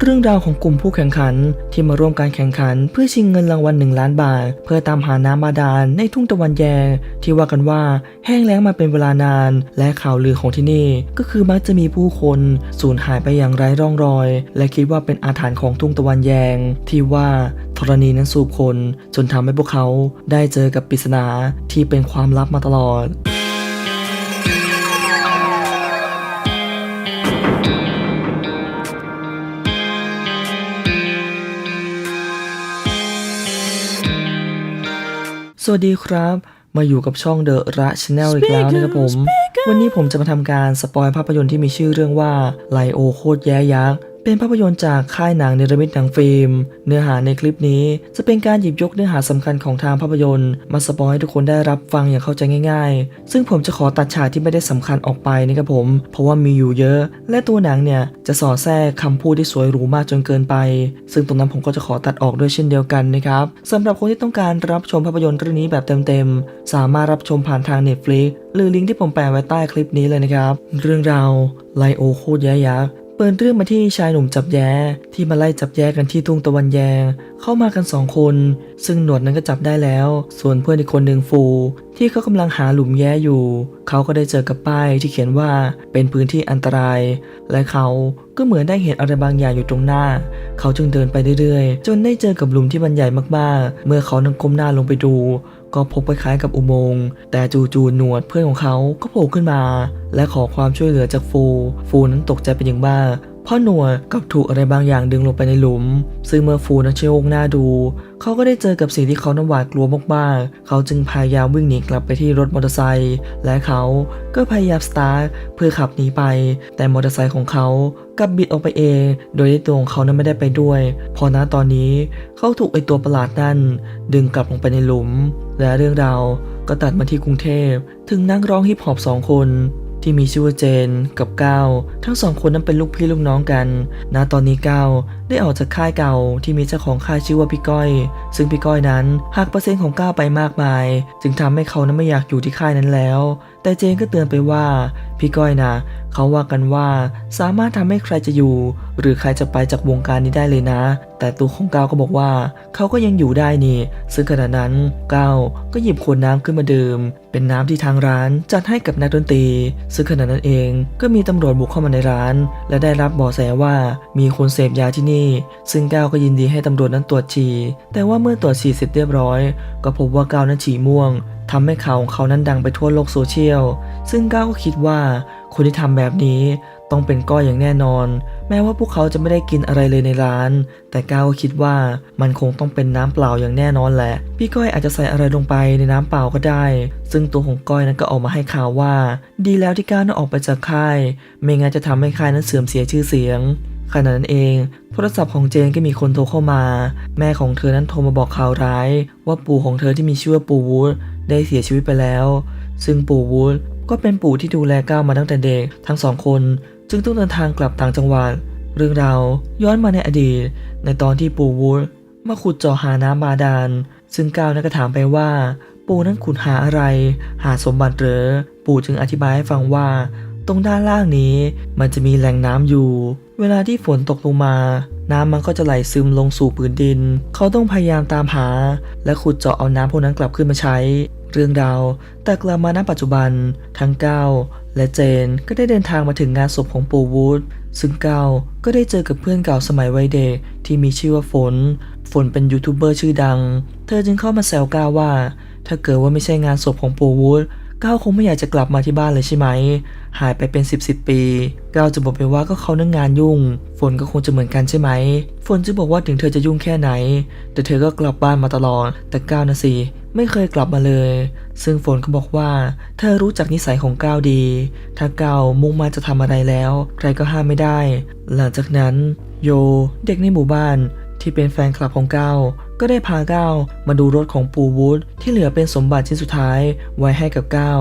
เรื่องราวของกลุ่มผู้แข่งขันที่มาร่วมการแข่งขัน เพื่อชิงเงินรางวัลหนึ่งล้านบาท เพื่อตามหาน้ำบาดาลในทุ่งตะวันแยง ที่ว่ากันว่าแห้งแล้งมาเป็นเวลานาน และข่าวลือของที่นี่ ก็คือมักจะมีผู้คนสูญหายไปอย่างไร้ร่องรอย และคิดว่าเป็นอาถรรพ์ของทุ่งตะวันแยง ที่ว่าธรณีนั้นสูบคน จนทำให้พวกเขาได้เจอกับปริศนาที่เป็นความลับมาตลอด สวัสดีครับ มาอยู่กับช่อง The Ra Channel อีกแล้วนะครับผม วันนี้ผมจะมาทำการสปอยภาพยนตร์ที่มีชื่อเรื่องว่าไลโอโคตรแย่ยักษ์ เป็นภาพยนตร์จากค่ายหนังเนรมิตหนังฟิล์ม เนื้อหาในคลิปนี้จะเป็นการหยิบยกเนื้อหาสำคัญของทางภาพยนตร์ มาสปอยให้ทุกคนได้รับฟังอย่างเข้าใจง่าย ๆ ซึ่งผมจะขอตัดฉากที่ไม่ได้สำคัญออกไปนะครับผม เพราะว่ามีอยู่เยอะ และตัวหนังเนี่ยจะสอดแทรกคำพูดที่สวยหรูมากจนเกินไป ซึ่งตรงนั้นผมก็จะขอตัดออกด้วยเช่นเดียวกันนะครับสำหรับคนที่ต้องการรับชมภาพยนตร์เรื่องนี้แบบเต็มๆ สามารถรับชมผ่านทาง Netflix หรือลิงก์ที่ผมแปะไว้ใต้คลิปนี้เลยนะครับ เรื่องราวไลโอโคตรแย่ยักษ์ เปิดเรื่องมาที่ชายหนุ่มจับแย้ที่มาไล่จับแย้กันที่ทุ่งตะวันแยง เข้ามากันสองคน ซึ่งหนวดนั้นก็จับได้แล้ว ส่วนเพื่อนอีกคนหนึ่งฟู ที่เขากำลังหาหลุมแย้อยู่ เขาก็ได้เจอกับป้ายที่เขียนว่าเป็นพื้นที่อันตราย และเขาก็เหมือนได้เห็นอะไรบางอย่างอยู่ตรงหน้า เขาจึงเดินไปเรื่อยๆ จนได้เจอกับหลุมที่มันใหญ่มากๆ เมื่อเขานั่งก้มหน้าลงไปดู ก็พบคล้ายๆกับอุโมงค์แต่จู่ๆหนวดเพื่อนของเขาก็โผล่ขึ้นมา และขอความช่วยเหลือจากฟู ฟูนั้นตกใจเป็นอย่างมาก พราะหนวดกับถูกอะไรบางอย่างดึงลงไปในหลุม ซึ่งเมื่อฟูนั้นชะโงกหน้าดู เขาก็ได้เจอกับสิ่งที่เขานั้นหวาดกลัวมากๆ เขาจึงพยายามวิ่งหนีกลับไปที่รถมอเตอร์ไซค์และเขาก็พยายามสตาร์ทเพื่อขับหนีไป แต่มอเตอร์ไซค์ของเขากลับบิดออกไปเอง โดยที่ตัวของเขานั้นไม่ได้ไปด้วย พอณตอนนี้เขาถูกไอตัวประหลาดนั่น ดึงกลับลงไปในหลุม และเรื่องราวก็ตัดมาที่กรุงเทพ ถึงนักร้องฮิปฮอปสองคน ที่มีชื่อว่าเจนกับก้าวทั้งสองคนนั้นเป็นลูกพี่ลูกน้องกัน ณ ตอนนี้ก้าว ได้ออกจากค่ายเก่าที่มีเจ้าของค่ายชื่อว่าพี่ก้อย ซึ่งพี่ก้อยนั้นหักเปอร์เซ็นต์ของก้าวไปมากมาย จึงทำให้เขานั้นไม่อยากอยู่ที่ค่ายนั้นแล้ว แต่เจนก็เตือนไปว่า พี่ก้อยนะเขาว่ากันว่าสามารถทำให้ใครจะอยู่ หรือใครจะไปจากวงการนี้ได้เลยนะ แต่ตัวของก้าวก็บอกว่า เขาก็ยังอยู่ได้นี่ ซึ่งขณะนั้นก้าวก็หยิบขวดน้ำขึ้นมาดื่ม เป็นน้ำที่ทางร้านจัดให้กับนักดนตรี ซึ่งขณะนั้นเองก็มีตำรวจบุกเข้ามาในร้าน และได้รับเบาะแสว่ามีคนเสพยาที่นี่ซึ่งก้าวก็ยินดีให้ตำรวจนั้นตรวจฉี่ แต่ว่าเมื่อตรวจฉี่เสร็จเรียบร้อย ก็พบว่าก้าวนั้นฉี่ม่วงทำให้ข่าวของเขานั้นดังไปทั่วโลกโซเชียล ซึ่งก้าวก็คิดว่าคนที่ทำแบบนี้ต้องเป็นก้อยอย่างแน่นอน แม้ว่าพวกเขาจะไม่ได้กินอะไรเลยในร้าน แต่ก้าวก็คิดว่ามันคงต้องเป็นน้ำเปล่าอย่างแน่นอนแหละ พี่ก้อยอาจจะใส่อะไรลงไปในน้ำเปล่าก็ได้ ซึ่งตัวของก้อยนั้นก็ออกมาให้ข่าวว่า ดีแล้วที่ก้าวนั้นออกไปจากค่าย ไม่งั้นจะทำให้ค่ายนั้นเสื่อมเสียชื่อเสียง ขณะนั้นเอง โทรศัพท์ของเจนก็มีคนโทรเข้ามา แม่ของเธอนั้นโทรมาบอกข่าวร้าย ว่าปู่ของเธอที่มีชื่อว่าปู่วูดได้เสียชีวิตไปแล้ว ซึ่งปู่วูดก็เป็นปู่ที่ดูแลก้าวมาตั้งแต่เด็กทั้งสองคน จึงต้องเดินทางกลับต่างจังหวัด เรื่องราวย้อนมาในอดีต ในตอนที่ปู่วูดมาขุดเจาะหาน้ำบาดาล ซึ่งก้าวนั้นก็ถามไปว่า ปู่นั้นขุดหาอะไร หาสมบัติหรือปู่จึงอธิบายให้ฟังว่า ตรงด้านล่างนี้มันจะมีแหล่งน้ำอยู่ เวลาที่ฝนตกลงมา น้ำมันก็จะไหลซึมลงสู่พื้นดิน เขาต้องพยายามตามหา และขุดเจาะเอาน้ำพวกนั้นกลับขึ้นมาใช้ เรื่องราวแต่กลับมาณปัจจุบันทั้งก้าวและเจนก็ได้เดินทางมาถึงงานศพของปู่วูดซึ่งก้าวก็ได้เจอกับเพื่อนเก่าสมัยวัยเด็กที่มีชื่อว่าฝน ฝนเป็นยูทูบเบอร์ชื่อดัง เธอจึงเข้ามาแซวก้าวว่า ถ้าเกิดว่าไม่ใช่งานศพของปู่วูดก้าวคงไม่อยากจะกลับมาที่บ้านเลยใช่ไหม หายไปเป็น 10บสปีก้าวจะบอกไปว่าก็เขาเนั่องงานยุ่ง ฝนก็คงจะเหมือนกันใช่ไหม ฝนจะบอกว่าถึงเธอจะยุ่งแค่ไหน แต่เธอก็กลับบ้านมาตลอด แต่ก้าวนะสิไม่เคยกลับมาเลย ซึ่งฝนก็บอกว่า เธอรู้จักนิสัยของก้าวดี ถ้าก้าวมุ่งมาจะทำอะไรแล้ว ใครก็ห้ามไม่ได้ หลังจากนั้น โย เด็กในหมู่บ้านที่เป็นแฟนคลับของก้าวก็ได้พาก้าวมาดูรถของปู่วูดที่เหลือเป็นสมบัติชิ้นสุดท้ายไว้ให้กับก้าว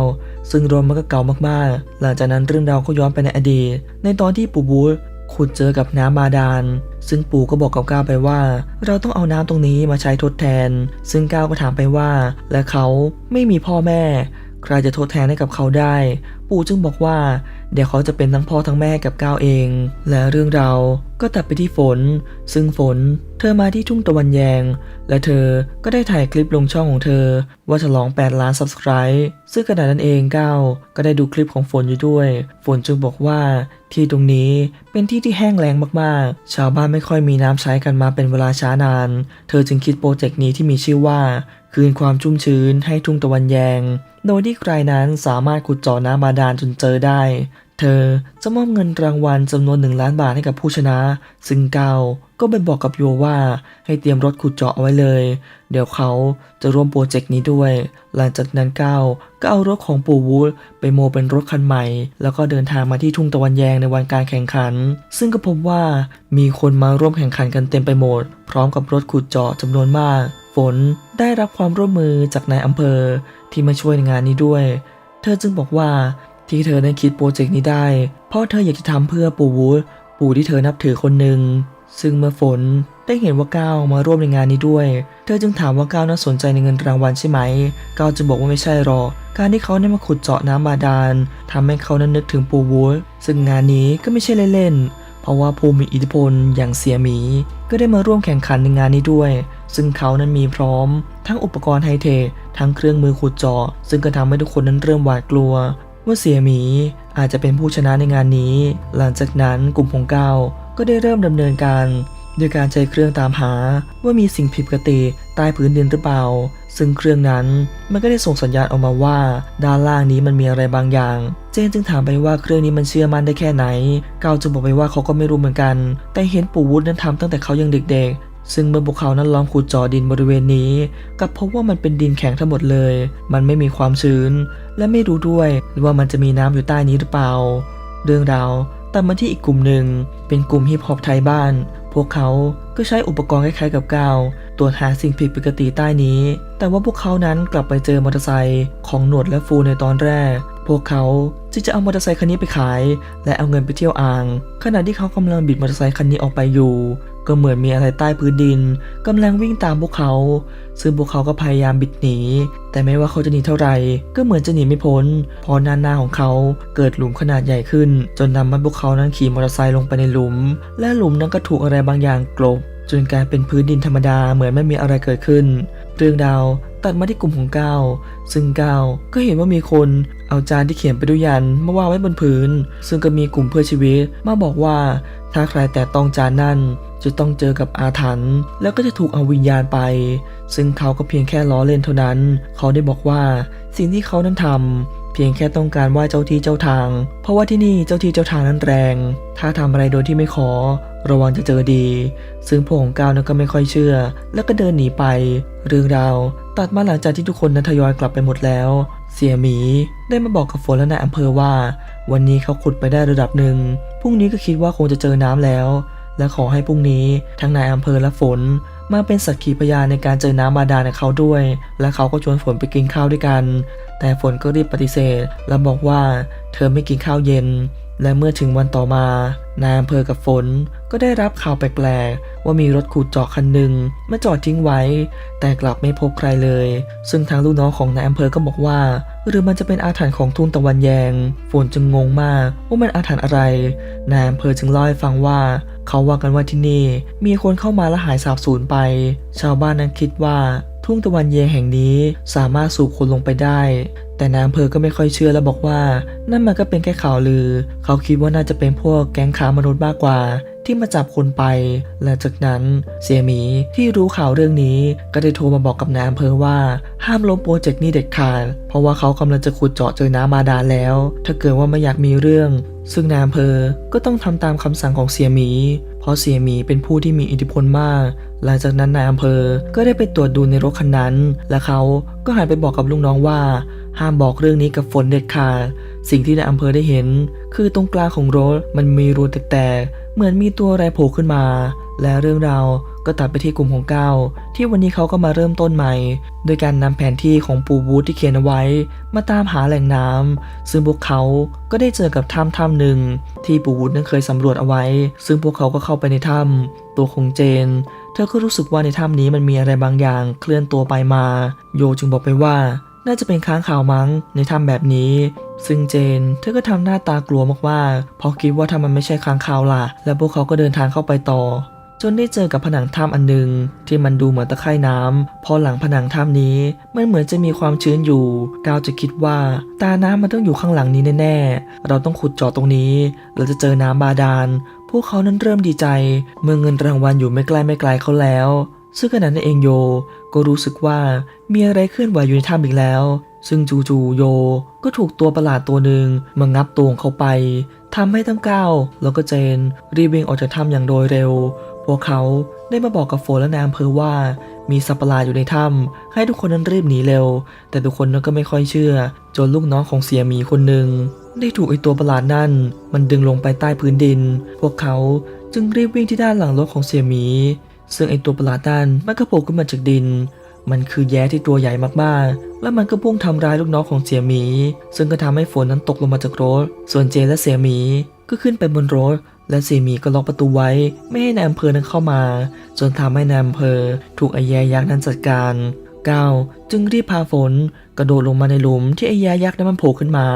ซึ่งรถมันก็เก่ามากๆ หลังจากนั้นเรื่องราวก็ย้อนไปในอดีต ในตอนที่ปู่วูดขุดเจอกับน้ำบาดาล ซึ่งปู่ก็บอกกับก้าวไปว่า เราต้องเอาน้ำตรงนี้มาใช้ทดแทน ซึ่งก้าวก็ถามไปว่า และเขาไม่มีพ่อแม่ ใครจะทดแทนให้กับเขาได้ ปู่จึงบอกว่า เดี๋ยวเขาจะเป็นทั้งพ่อทั้งแม่กับก้าวเอง และเรื่องเราก็ตัดไปที่ฝน ซึ่งฝนเธอมาที่ทุ่งตะวันแยง และเธอก็ได้ถ่ายคลิปลงช่องของเธอ ว่าฉลอง 8 ล้าน Subscribe ซึ่งขณะนั้นเองก้าวก็ได้ดูคลิปของฝนอยู่ด้วย ฝนจึงบอกว่า ที่ตรงนี้เป็นที่ที่แห้งแล้งมากๆ ชาวบ้านไม่ค่อยมีน้ำใช้กันมาเป็นเวลาช้านาน เธอจึงคิดโปรเจกต์นี้ที่มีชื่อว่า คืนความชุ่มชื้นให้ทุ่งตะวันแยง โดยที่ใครนั้นสามารถขุดเจาะน้ำบาดาลจนเจอได้ เธอจะมอบเงินรางวัลจำนวนหนึ่งล้านบาทให้กับผู้ชนะ ซึ่งเก้าก็ไปบอกกับโยว่าให้เตรียมรถขุดเจาะเอาไว้เลย เดี๋ยวเขาจะร่วมโปรเจกต์นี้ด้วย หลังจากนั้นเก้าก็เอารถของปู่วูดไปโมเป็นรถคันใหม่ แล้วก็เดินทางมาที่ทุ่งตะวันแยงในวันการแข่งขัน ซึ่งก็พบว่ามีคนมาร่วมแข่งขันกันเต็มไปหมด พร้อมกับรถขุดเจาะจำนวนมาก ฝนได้รับความร่วมมือจากนายอำเภอที่มาช่วยในงานนี้ด้วย เธอจึงบอกว่า ที่เธอได้คิดโปรเจกต์นี้ได้ เพราะเธออยากจะทำเพื่อปู่วูดปู่ที่เธอนับถือคนหนึ่ง ซึ่งเมื่อฝนได้เห็นว่าก้าวมาร่วมในงานนี้ด้วย เธอจึงถามว่าก้าวน่าสนใจในเงินรางวัลใช่ไหม ก้าวจึงบอกว่าไม่ใช่หรอก การที่เขาได้มาขุดเจาะน้ำบาดาลทำให้เขานั้นนึกถึงปู่วูดซึ่งงานนี้ก็ไม่ใช่เล่นๆ เพราะว่าผู้มีอิทธิพลอย่างเสียหมี ก็ได้มาร่วมแข่งขันในงานนี้ด้วย ซึ่งเขานั้นมีพร้อม ทั้งอุปกรณ์ไฮเทค ทั้งเครื่องมือขุดเจาะ ซึ่งก็ทำให้ทุกคนนั้นเริ่มหวาดกลัว ว่าเสียหมีอาจจะเป็นผู้ชนะในงานนี้ หลังจากนั้นกลุ่มของก้าวก็ได้เริ่มดำเนินการโดยการใช้เครื่องตามหาว่ามีสิ่งผิดปกติใต้พื้นดินหรือเปล่า ซึ่งเครื่องนั้นมันก็ได้ส่งสัญญาณออกมาว่า ด้านล่างนี้มันมีอะไรบางอย่าง เจนจึงถามไปว่าเครื่องนี้มันเชื่อมั่นได้แค่ไหนก้าวจึงบอกไปว่าเขาก็ไม่รู้เหมือนกัน แต่เห็นปู่วุฒินั้นทำตั้งแต่เขายังเด็กๆ ซึ่งเมื่อพวกเขานั้นลองขุดเจาะดินบริเวณนี้กลับพบว่ามันเป็นดินแข็งทั้งหมดเลย มันไม่มีความชื้น และไม่รู้ด้วยว่ามันจะมีน้ำอยู่ใต้นี้หรือเปล่า เรื่องราวตัดมาที่อีกกลุ่มหนึ่ง เป็นกลุ่มฮิปฮอปไทยบ้าน พวกเขาก็ใช้อุปกรณ์คล้ายๆกับกาวตรวจหาสิ่งผิดปกติใต้นี้ แต่ว่าพวกเขานั้นกลับไปเจอมอเตอร์ไซค์ของหนวดและฟูในตอนแรก พวกเขาจึงจะเอามอเตอร์ไซค์คันนี้ไปขาย และเอาเงินไปเที่ยวอ่าง ขณะที่เขากำลังบิดมอเตอร์ไซค์คันนี้ออกไปอยู่ ก็เหมือนมีอะไรใต้พื้นดินกำลังวิ่งตามพวกเขา ซึ่งพวกเขาก็พยายามบิดหนี แต่ไม่ว่าเขาจะหนีเท่าไหร่ก็เหมือนจะหนีไม่พ้นพราะด้านหน้าของเขาเกิดหลุมขนาดใหญ่ขึ้น จนนำให้พวกเขานั้นขี่มอเตอร์ไซค์ลงไปในหลุม และหลุมนั้นก็ถูกอะไรบางอย่างกลบจนกลายเป็นพื้นดินธรรมดาเหมือนไม่มีอะไรเกิดขึ้น เรื่องดาวตัดมาที่กลุ่มของก้าวซึ่งก้าวก็เห็นว่ามีคนเอาจานที่เขียนไปด้วยยันมาวางไว้บนพื้น ซึ่งก็มีกลุ่มเพื่อชีวิตมาบอกว่า ถ้าใครแต่ต้องจานนั่นจะต้องเจอกับอาถรรพ์แล้วก็จะถูกเอาวิญญาณไป ซึ่งเขาก็เพียงแค่ล้อเล่นเท่านั้น เขาได้บอกว่าสิ่งที่เขานั้นทำเพียงแค่ต้องการไหว้เจ้าที่เจ้าทาง เพราะว่าที่นี่เจ้าที่เจ้าทางนั้นแรง ถ้าทำอะไรโดยที่ไม่ขอ ระวังจะเจอดี ซึ่งพวกของก้าวนั้นก็ไม่ค่อยเชื่อ แล้วก็เดินหนีไป เรื่องราวตัดมาหลังจากที่ทุกคนนั้นทยอยกลับไปหมดแล้ว เสียหมีได้มาบอกกับฝนและนายอำเภอว่า วันนี้เขาขุดไปได้ระดับหนึ่ง พรุ่งนี้ก็คิดว่าคงจะเจอน้ำแล้ว และขอให้พรุ่งนี้ทั้งนายอำเภอและฝน มาเป็นสักขีพยานในการเจอน้ำบาดาลในเขาด้วย และเขาก็ชวนฝนไปกินข้าวด้วยกัน แต่ฝนก็รีบปฏิเสธ และบอกว่าเธอไม่กินข้าวเย็น และเมื่อถึงวันต่อมา นายอำเภอกับฝนก็ได้รับข่าวแปลกๆว่ามีรถขุดเจาะคันหนึ่งมาจอดทิ้งไว้ แต่กลับไม่พบใครเลย ซึ่งทางลูกน้องของนายอำเภอก็บอกว่า หรือมันจะเป็นอาถรรพ์ของทุ่งตะวันแยง ฝนจึงงงมากว่ามันอาถรรพ์อะไร นายอำเภอจึงเล่าให้ฟังว่า เขาว่ากันว่าที่นี่ มีคนเข้ามาและหายสาบสูญไป ชาวบ้านนั้นคิดว่า ทุ่งตะวันแยงแห่งนี้สามารถสูบคนลงไปได้ แต่นายอำเภอก็ไม่ค่อยเชื่อและบอกว่า นั่นมันก็เป็นแค่ข่าวลือ เขาคิดว่าน่าจะเป็นพวกแก๊งค้ามนุษย์มากกว่า ที่มาจับคนไปและจากนั้นเสียหมีที่รู้ข่าวเรื่องนี้ก็ได้โทรมาบอกกับนายอำเภอว่า ห้ามล้มโปรเจกต์นี้เด็ดขาด เพราะว่าเขากำลังจะขุดเจาะเจอน้ำบาดาแล้ว ถ้าเกิดว่าไม่อยากมีเรื่อง ซึ่งนายอำเภอก็ต้องทำตามคำสั่งของเสียหมี เพราะเสียหมีเป็นผู้ที่มีอิทธิพลมาก หลังจากนั้นนายอำเภอก็ได้ไปตรวจดูในรถคันนั้น และเขาก็หันไปบอกกับลูกน้องว่า ห้ามบอกเรื่องนี้กับฝนเด็ดขาดสิ่งที่นายอำเภอได้เห็น คือตรงกลางของรถมันมีรูแตกๆเหมือนมีตัวอะไรโผล่ขึ้นมา และเรื่องราว ก็ตัดไปที่กลุ่มของก้าวที่วันนี้เขาก็มาเริ่มต้นใหม่ โดยการนำแผนที่ของปูบูธที่เขียนเอาไว้ มาตามหาแหล่งน้ำซึ่งพวกเขาก็ได้เจอกับถ้ำถ้ำหนึ่ง ที่ปูบูธนั้นเคยสำรวจเอาไว้ ซึ่งพวกเขาก็เข้าไปในถ้ำตัวของเจน เธอก็รู้สึกว่าในถ้ำนี้มันมีอะไรบางอย่างเคลื่อนตัวไปมา โยจึงบอกไปว่าน่าจะเป็นค้างข่าวมั้งในถ้ำแบบนี้ ซึ่งเจน เธอก็ทำหน้าตากลัวมากๆเพราะคิดว่าถ้ามันไม่ใช่ค้างข่าวล่ะ แล้วพวกเขาก็เดินทางเข้าไปต่อ จนได้เจอกับผนังถ้ำอันหนึ่งที่มันดูเหมือนตะไคร่น้ำพอหลังผนังถ้ำนี้มันเหมือนจะมีความชื้นอยู่ก้าวจะคิดว่า ตาน้ำมันต้องอยู่ข้างหลังนี้แน่ๆเราต้องขุดเจาะตรงนี้ เราจะเจอน้ำบาดาลพวกเขานั้นเริ่มดีใจ เมื่อเงินรางวัลอยู่ไม่ใกล้ไม่ไกลเขาแล้ว ซึ่งขณะนั้นเองโย ก็รู้สึกว่ามีอะไรเคลื่อนไหวอยู่ในถ้ำอีกแล้วซึ่งจู่ๆโยก็ถูกตัวประหลาดตัวหนึ่งมางับตัวงเขาไปทำให้ทั้งก้าวแล้วก็เจน รีบวิ่งออกจากถ้ำอย่างโดยเร็ว วกเขาได้มาบอกกับโฟนและนายอำเภอว่า มีสัตว์ประหลาดอยู่ในถ้ำให้ทุกคนนั้นรีบหนีเร็ว แต่ทุกคนนั้นก็ไม่ค่อยเชื่อ จนลูกน้องของเสียหมีคนหนึ่งได้ถูกไอตัวประหลาดนั่น มันดึงลงไปใต้พื้นดิน พวกเขาจึงรีบวิ่งที่ด้านหลังรถของเสียหมี ซึ่งไอตัวประหลาดนั่นมันก็โผล่ขึ้นมาจากดิน มันคือแย้ที่ตัวใหญ่มากๆ และมันก็พุ่งทำร้ายลูกน้องของเสียหมี ซึ่งก็ทำให้ฝนนั้นตกลงมาจากรถ ส่วนเจและเสียหมีก็ขึ้นไปบนรถ และเสียหมีก็ล็อกประตูไว้ไม่ให้นายอำเภอนั้นเข้ามา จนทำให้นายอำเภอถูกไอ้แย้ยักษ์นั้นจัดการก้าวจึงรีบพาฝนกระโดดลงมาในหลุมที่ไอ้แย้ยักษ์นั้นมันโผล่ขึ้นมา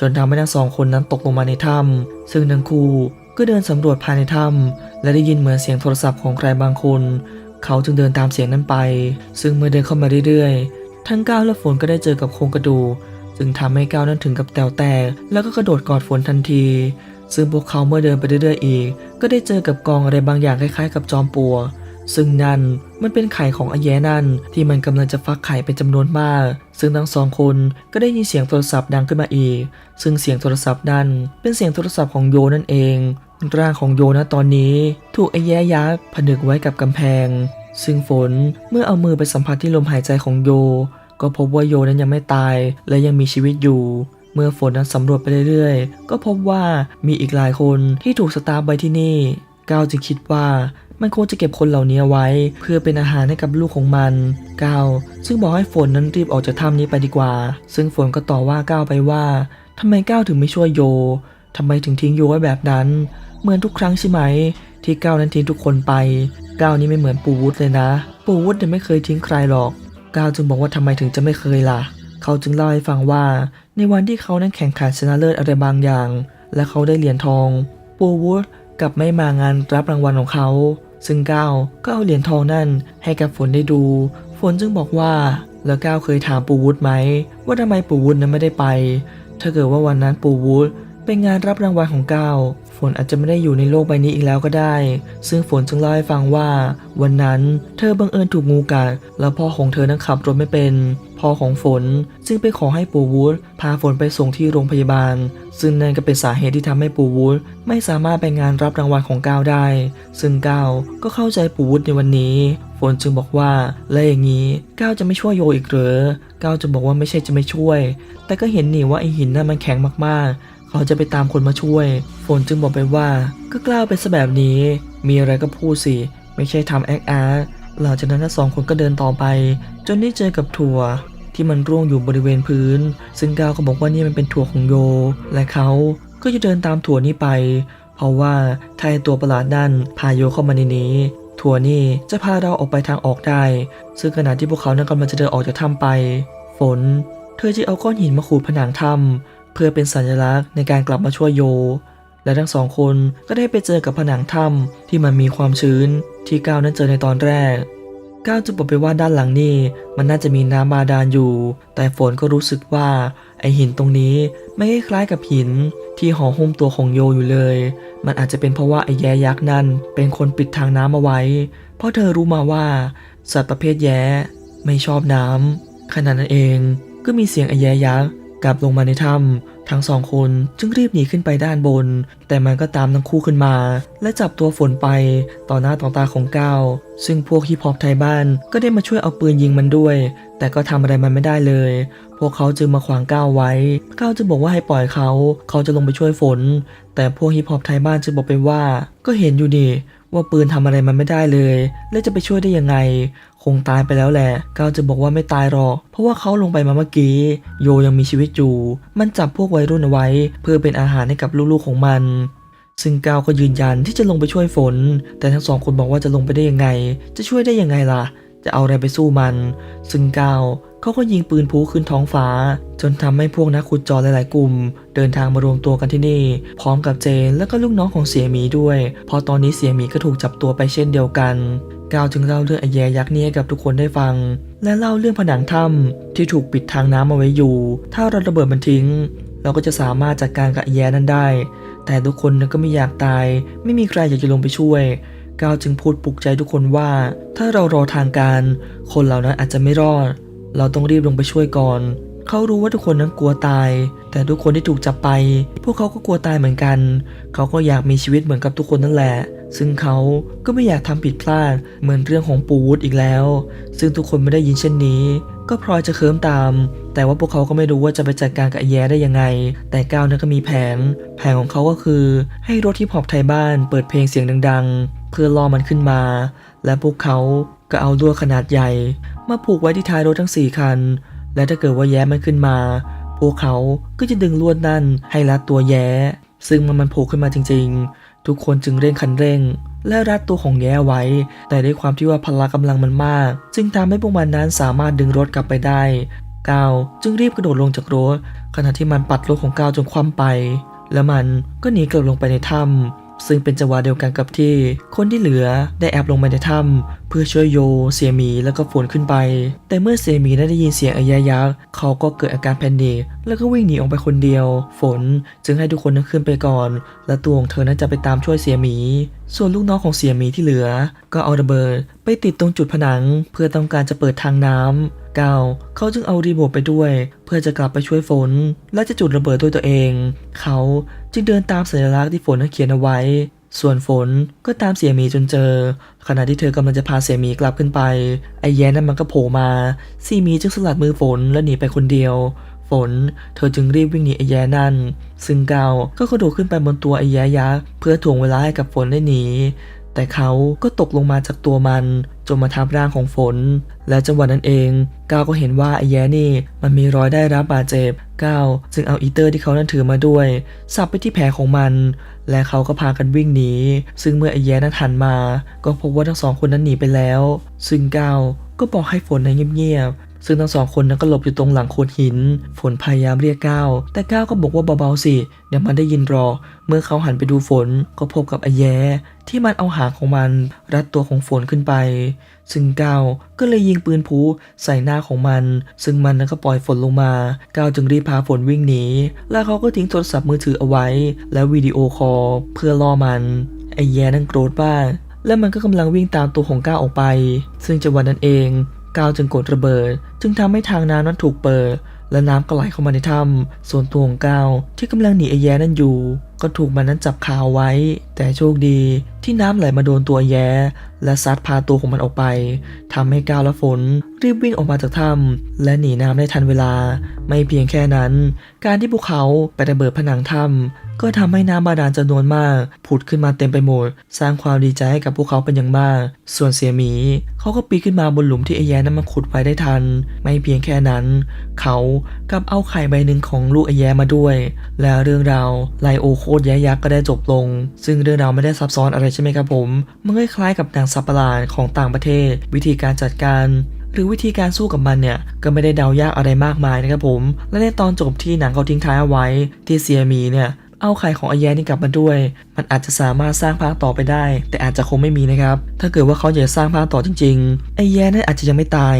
จนทำให้ทั้งสองคนนั้นตกลงมาในถ้ำซึ่งทั้งคู่ก็เดินสำรวจภายในถ้ำและได้ยินเหมือนเสียงโทรศัพท์ของใครบางคน เขาจึงเดินตามเสียงนั้นไป ซึ่งเมื่อเดินเข้ามาเรื่อยๆ ทั้งก้าวและฝนก็ได้เจอกับโครงกระดูกจึงทำให้ก้าวนั้นถึงกับแตวแตกแล้วก็กระโดดกอดฝนทันที ซึ่งพวกเขาเมื่อเดินไปเรื่อยๆอีก ก็ได้เจอกับกองอะไรบางอย่างคล้ายๆ กับจอมปลวซึ่งนั่นมันเป็นไข่ของอแยนั่นที่มันกำลังจะฟักไข่เป็นจำนวนมาก ซึ่งทั้งสองคนก็ได้ยินเสียงโทรศัพท์ดังขึ้นมาอีก ซึ่งเสียงโทรศัพท์นั่นเป็นเสียงโทรศัพท์ของโยนั่นเอง ร่างของโยนะตอนนี้ ถูกไอแย้ยักษ์ผนึกไว้กับกำแพง ซึ่งฝนเมื่อเอามือไปสัมผัสที่ลมหายใจของโย ก็พบว่าโยนั้นยังไม่ตายและยังมีชีวิตอยู่ เมื่อฝนนั้นสำรวจไปเรื่อยๆ ก็พบว่ามีอีกหลายคนที่ถูกสตาร์ไว้ที่นี่ก้าวจึงคิดว่ามันคงจะเก็บคนเหล่านี้ไว้ เพื่อเป็นอาหารให้กับลูกของมันก้าวซึ่งบอกให้ฝนนั้นรีบออกจากถ้ำนี้ไปดีกว่า ซึ่งฝนก็ต่อว่าก้าวไปว่าทำไมก้าวถึงไม่ช่วยโยทำไมถึงทิ้งโยไว้แบบนั้น เหมือนทุกครั้งใช่ไหม ที่ก้าวนั้นทิ้งทุกคนไปก้าวนี้ไม่เหมือนปูวุฒเลยนะ ปูวุฒเนี่ยไม่เคยทิ้งใครหรอกก้าวจึงบอกว่าทำไมถึงจะไม่เคยล่ะ เขาจึงเล่าให้ฟังว่า ในวันที่เขานั้นแข่งขันชนะเลิศอะไรบางอย่าง และเขาได้เหรียญทองปูวุฒกลับไม่มางานรับรางวัลของเขา ซึ่งก้าวก็เอาเหรียญทองนั่นให้กับฝนได้ดู ฝนจึงบอกว่า แล้วก้าวเคยถามปูวุฒไหม ว่าทำไมปูวุฒนั้นไม่ได้ไป ถ้าเกิดว่าวันนั้นปูวุฒ เป็นงานรับรางวัลของก้าวฝนอาจจะไม่ได้อยู่ในโลกใบนี้อีกแล้วก็ได้ ซึ่งฝนจึงเล่าให้ฟังว่า วันนั้นเธอบังเอิญถูกงูกัด แล้วพ่อของเธอนั้นขับรถไม่เป็น พ่อของฝนจึงไปขอให้ปู่วูดพาฝนไปส่งที่โรงพยาบาล ซึ่งนั่นก็เป็นสาเหตุที่ทำให้ปู่วูดไม่สามารถไปงานรับรางวัลของก้าวได้ ซึ่งก้าวก็เข้าใจปู่วูดในวันนี้ฝนจึงบอกว่าและอย่างนี้ก้าวจะไม่ช่วยโยอีกเหรอก้าวจะบอกว่าไม่ใช่จะไม่ช่วย แต่ก็เห็นนี่ว่าไอหินนั่นมันแข็งมากๆ เขาจะไปตามคนมาช่วย ฝนจึงบอกไปว่า ก็กล้าไปซะแบบนี้ มีอะไรก็พูดสิ ไม่ใช่ทำแอคอาร์หลังจากนั้นทั้งสองคนก็เดินต่อไป จนได้เจอกับถั่วที่มันร่วงอยู่บริเวณพื้น ซึ่งก้าวก็บอกว่านี่มันเป็นถั่วของโย และเขาก็จะเดินตามถั่วนี้ไป เพราะว่าถ้าไอตัวประหลาดนั่นพาโยเข้ามาในนี้ ถั่วนี่จะพาเราออกไปทางออกได้ ซึ่งขณะที่พวกเขานั้นกำลังจะเดินออกจากถ้ำไป ฝน เธอจะเอาก้อนหินมาขูดผนังถ้ำ เพื่อเป็นสัญลักษณ์ในการกลับมาช่วยโย และทั้งสองคนก็ได้ไปเจอกับผนังถ้ำที่มันมีความชื้นที่ก้าวนั้นเจอในตอนแรกก้าวจะบอกไปว่าด้านหลังนี่มันน่าจะมีน้ำบาดาลอยู่ แต่ฝนก็รู้สึกว่าไอหินตรงนี้ไม่คล้ายกับหินที่ห่อหุ้มตัวของโยอยู่เลย มันอาจจะเป็นเพราะว่าไอแย้ยักษ์นั่นเป็นคนปิดทางน้ำเอาไว้ เพราะเธอรู้มาว่าสัตว์ประเภทแย้ไม่ชอบน้ำขณะนั้นเองก็มีเสียงไอแย้ยักษ์ กลับลงมาในถ้ำทั้งสองคนจึงรีบหนีขึ้นไปด้านบน แต่มันก็ตามทั้งคู่ขึ้นมา และจับตัวฝนไปต่อหน้าต่อตาของก้าวซึ่งพวกฮิปฮอปไทยบ้านก็ได้มาช่วยเอาปืนยิงมันด้วย แต่ก็ทำอะไรมันไม่ได้เลย พวกเขาจึงมาขวางก้าวไว้ก้าวจึงบอกว่าให้ปล่อยเขา เขาจะลงไปช่วยฝน แต่พวกฮิปฮอปไทยบ้านจึงบอกไปว่า ก็เห็นอยู่ดิ ว่าปืนทำอะไรมันไม่ได้เลย แล้วจะไปช่วยได้ยังไง คงตายไปแล้วแหละก้าวจะบอกว่าไม่ตายหรอก เพราะว่าเขาลงไปมาเมื่อกี้ โยยังมีชีวิตอยู่ มันจับพวกวัยรุ่นเอาไว้ เพื่อเป็นอาหารให้กับลูกๆของมันซึ่งก้าวก็ยืนยันที่จะลงไปช่วยฝน แต่ทั้งสองคนบอกว่าจะลงไปได้ยังไง จะช่วยได้ยังไงล่ะ จะเอาอะไรไปสู้มัน ซึ่งก้าว เขาก็ยิงปืนพลุขึ้นท้องฟ้า จนทำให้พวกนักขุดจอหลายๆกลุ่ม เดินทางมารวมตัวกันที่นี่ พร้อมกับเจนและก็ลูกน้องของเสียหมีด้วย พอตอนนี้เสียหมีก็ถูกจับตัวไปเช่นเดียวกันก้าวจึงเล่าเรื่องไอแยยักษ์นี้ให้กับทุกคนได้ฟัง และเล่าเรื่องผนังถ้ำที่ถูกปิดทางน้ำเอาไว้อยู่ ถ้าเราระเบิดมันทิ้ง เราก็จะสามารถจัดการกับไอแยนั้นได้ แต่ทุกคนนั้นก็ไม่อยากตาย ไม่มีใครอยากจะลงไปช่วยก้าวจึงพูดปลุกใจทุกคนว่า ถ้าเรารอทางการ คนเหล่านั้นอาจจะไม่รอด เราต้องรีบลงไปช่วยก่อน เขารู้ว่าทุกคนนั้นกลัวตาย แต่ทุกคนที่ถูกจับไป พวกเขาก็กลัวตายเหมือนกัน เขาก็อยากมีชีวิตเหมือนกับทุกคนนั่นแหละ ซึ่งเขาก็ไม่อยากทำผิดพลาดเหมือนเรื่องของปูวุฒอีกแล้ว ซึ่งทุกคนไม่ได้ยินเช่นนี้ ก็พลอยจะเคิมตาม แต่ว่าพวกเขาก็ไม่รู้ว่าจะไปจัดการกับไอแย้ได้ยังไง แต่ก้าวนั้นก็มีแผน แผนของเขาก็คือ ให้รถที่พอบไทยบ้าน เปิดเพลงเสียงดัง ๆ เพื่อล่อมันขึ้นมา และพวกเขาก็เอาลวดขนาดใหญ่ มาผูกไว้ที่ท้ายรถทั้ง 4 คัน และถ้าเกิดว่าแย้มันขึ้นมา พวกเขาก็จะดึงลวดนั่นให้รัดตัวแย้ ซึ่งมันมันโผล่ขึ้นมาจริง ๆ ทุกคนจึงเร่งคันเร่ง และรัดตัวของแย้ไว้ แต่ด้วยความที่ว่าพละกำลังมันมาก จึงทำให้พวกมันนั้นสามารถดึงรถกลับไปได้ก้าวจึงรีบกระโดดลงจากรถ ขณะที่มันปัดรถของก้าวจนคว่ำไป แล้วมันก็หนีกลับลงไปในถ้ำซึ่งเป็นจังหวะเดียวกันกับที่ คนที่เหลือได้แอบลงไปในถ้ำ พื่อช่วยโยเสียมีแล้วก็ฝนขึ้นไป แต่เมื่อเสียมีได้ยินเสียงอายายักษ์เขาก็เกิดอาการแพนิคแล้วก็วิ่งหนีออกไปคนเดียว ฝนจึงให้ทุกคนนั้นขึ้นไปก่อน และตัวของเธอนั้นจะไปตามช่วยเสียหมี ส่วนลูกน้องของเสียหมีที่เหลือ ก็เอาระเบิดไปติดตรงจุดผนัง เพื่อต้องการจะเปิดทางน้ำก้าวเขาจึงเอารีโมทไปด้วย เพื่อจะกลับไปช่วยฝน และจะจุดระเบิดด้วยตัวเอง เขาจึงเดินตามสัญลักษณ์ที่ฝนนั้นเขียนเอาไว้ ส่วนฝนก็ตามเสียมีจนเจอ ขณะที่เธอกำลังจะพาเสียมีกลับขึ้นไป ไอ้แย้นั้นมันก็โผล่มาเสียมีจึงสลัดมือฝนและหนีไปคนเดียว ฝน เธอจึงรีบวิ่งหนีไอ้แย้นั่น ซึ่งเกาก็กระโดดขึ้นไปบนตัวไอ้แย้ยักษ์เพื่อถ่วงเวลาให้กับฝนได้หนี แต่เขาก็ตกลงมาจากตัวมัน จนมาทับร่างของฝน และจังหวะนั้นเองก้าวก็เห็นว่าไอ้แย้นี่มันมีรอยได้รับบาดเจ็บก้าวจึงเอาอีเตอร์ที่เขานั้นถือมาด้วยสับไปที่แผลของมัน และเขาก็พากันวิ่งหนีซึ่งเมื่อไอ้แย้นั้นหันมา ก็พบว่าทั้งสองคนนั้นหนีไปแล้ว ซึ่งก้าวก็บอกให้ฝนนั้นเงียบๆ ซึ่งทั้งสองคนนั้นก็หลบอยู่ตรงหลังโขดหิน ฝนพยายามเรียกก้าวแต่ก้าวก็บอกว่าเบาๆสิเดี๋ยวมันได้ยินรอ เมื่อเขาหันไปดูฝนก็พบกับไอแย้ที่มันเอาหางของมัน รัดตัวของฝนขึ้นไป ซึ่งก้าวก็เลยยิงปืนพลุใส่หน้าของมัน ซึ่งมันนั้นก็ปล่อยฝนลงมาก้าวจึงรีบพาฝนวิ่งหนี แล้วเขาก็ทิ้งโทรศัพท์มือถือเอาไว้ แล้ววิดีโอคอลเพื่อล่อมันไอแย้นั่นโกรธมากและมันก็กำลังวิ่งตามตัวของก้าวออกไป ซึ่งจังหวะนั้นเอง ก้าวจึงกดระเบิด จึงทำให้ทางน้ำนั้นถูกเปิด และน้ำก็ไหลเข้ามาในถ้ำส่วนตัวของก้าวที่กำลังหนีไอแย้นั่นอยู่ก็ถูกมันนั้นจับคาไว้ แต่โชคดีที่น้ำไหลมาโดนตัวแย้ และซัดพาตัวของมันออกไปทำให้ก้าวและฝน รีบวิ่งออกมาจากถ้ำและหนีน้ำได้ทันเวลา ไม่เพียงแค่นั้น การที่พวกเขาไประเบิดผนังถ้ำก็ทำให้น้ำบาดาลจำนวนมาก ผุดขึ้นมาเต็มไปหมด สร้างความดีใจให้กับพวกเขาเป็นอย่างมาก ส่วนเสียหมี เขาก็ปีนขึ้นมาบนหลุมที่ไอแย้นั้นมันขุดไว้ได้ทัน ไม่เพียงแค่นั้น เขากลับเอาไข่ใบหนึ่งของลูกไอแย้มาด้วย และเรื่องราวไลโอโคคตรแย้ยักษ์ก็ได้จบลง ซึ่งเรื่องราวไม่ได้ซับซ้อนอะไรใช่ไหมครับผมมันคล้ายๆกับหนังสัตว์ประหลาดของต่างประเทศ วิธีการจัดการหรือวิธีการสู้กับมันเนี่ย ก็ไม่ได้เดายากอะไรมากมายนะครับผม และในตอนจบที่หนังเขาทิ้งท้ายเอาไว้ที่เซียมีเนี่ย เอาไข่ของอาแยนี่กลับมาด้วย มันอาจจะสามารถสร้างภาคต่อไปได้ แต่อาจจะคงไม่มีนะครับ ถ้าเกิดว่าเขาอยากสร้างภาคต่อจริงๆไอแยนั่นอาจจะยังไม่ตาย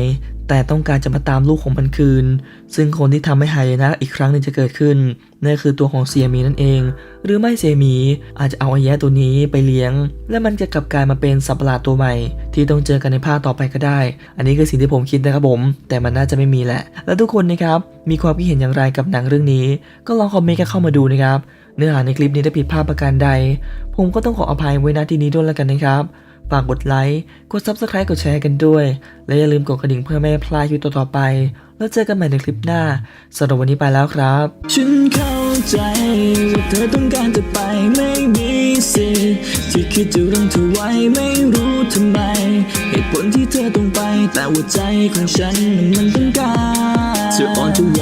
แต่ต้องการจะมาตามลูกของมันคืน ซึ่งคนที่ทำให้หายนะอีกครั้งหนึงจะเกิดขึ้นนั่นคือตัวของเสียมีนั่นเอง หรือไม่เสียมีอาจจะเอาไอาแยะตัวนี้ไปเลี้ยง และมันจะกลับกลายมาเป็นสัตว์ประหลาดตัวใหม่ ที่ต้องเจอกันในภาคต่อไปก็ได้ อันนี้คือสิ่งที่ผมคิดนะครับผม แต่มันน่าจะไม่มีแหละ แล้วทุกคนนะครับ มีความคิดเห็นอย่างไรกับหนังเรื่องนี้ ก็ลองคอมเมนต์กันเข้ามาดูนะครับ เนื้อหาในคลิปนี้ได้ผิดพลาดประการใด ผมก็ต้องขออภัยไว้ณที่นี้ด้วยแล้วกันนะครับ ฝากกดไลค์ กด Subscribe กดแชร์กันด้วย และอย่าลืมกดกระดิ่งเพื่อไม่พลาดคลิปต่อๆไป แล้วเจอกันใหม่ในคลิปหน้าสำหรับวันนี้ไปแล้วครับ ฉันเข้าใจเธอต้องการจะไปไม่มีสิทธิ์ที่คิดจะรังเธอไว้ไม่รู้ทำไม เหตุผลที่เธอต้องไปแต่ว่าใจของฉันมันต้องการจะอ่อนจะวอน